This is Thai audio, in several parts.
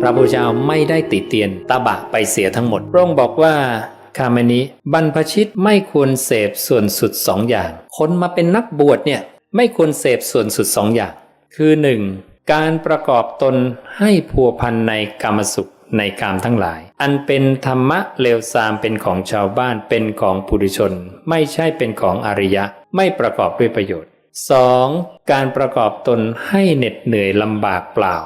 พระพุทธเจ้าไม่ได้ติเตียนตบะไปเสียทั้งหมดพระองค์บอกว่าคามนี้บรรพชิตไม่ควรเสพส่วนสุดสองอย่าง คนมาเป็นนักบวชเนี่ยไม่ควรเสพส่วนสุดสองอย่าง คือหนึ่งการประกอบตนให้พัวพันในกรรมสุขในกามทั้งหลาย อันเป็นธรรมะเลวทรามเป็นของชาวบ้านเป็นของปุถุชน ไม่ใช่เป็นของอริยะ ไม่ประกอบด้วยประโยชน์ 2. การประกอบตนให้เหน็ดเหนื่อยลำบากเปล่า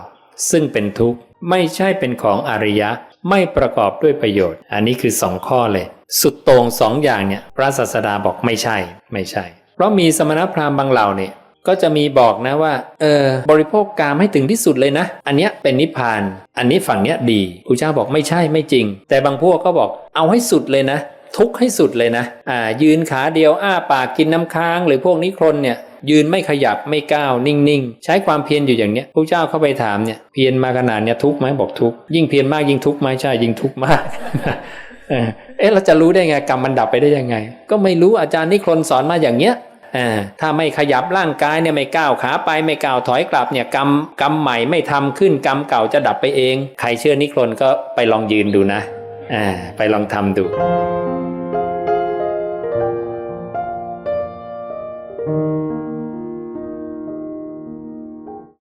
ซึ่งเป็นทุกข์ไม่ใช่เป็นของอริยะไม่ประกอบด้วยประโยชน์ อันนี้คือสองข้อเลย สุดโต่งสองอย่างเนี่ยพระศาสดาบอกไม่ใช่ ไม่ใช่ เพราะมีสมณพราหมณ์บางเหล่าเนี่ยก็จะมีบอกนะว่า เออบริโภคกามให้ถึงที่สุดเลยนะ อันเนี้ยเป็นนิพพาน อันนี้ฝั่งเนี้ยดีครูเจ้าบอกไม่ใช่ไม่จริง แต่บางพวกก็บอกเอาให้สุดเลยนะ ทุกข์ให้สุดเลยนะอ่ายืนขาเดียวอ้าปากกินน้ำค้าง หรือพวกนิครนเนี่ยยืนไม่ขยับไม่ก้าวนิ่งๆ ใช้ความเพียรอยู่อย่างเนี้ยพระเจ้าเข้าไปถามเนี่ยเพียรมาขนาดเนี้ยทุกข์ไหมบอกทุกข์ยิ่งเพียรมากยิ่งทุกข์ไหมใช่ยิ่งทุกข์มากเออเอ๊ะเราจะรู้ได้ไงกรรมมันดับไปได้ยังไง ก็ไม่รู้อาจารย์นิครนสอนมาอย่างเนี้ยอ่าถ้าไม่ขยับร่างกายเนี่ยไม่ก้าวขาไปไม่ก้าวถอยกลับเนี่ยกรรมกรรมใหม่ไม่ทำขึ้นกรรมเก่าจะดับไปเอง ใครเชื่อนิครนก็ไปลองยืนดูนะอ่าไปลองทำดู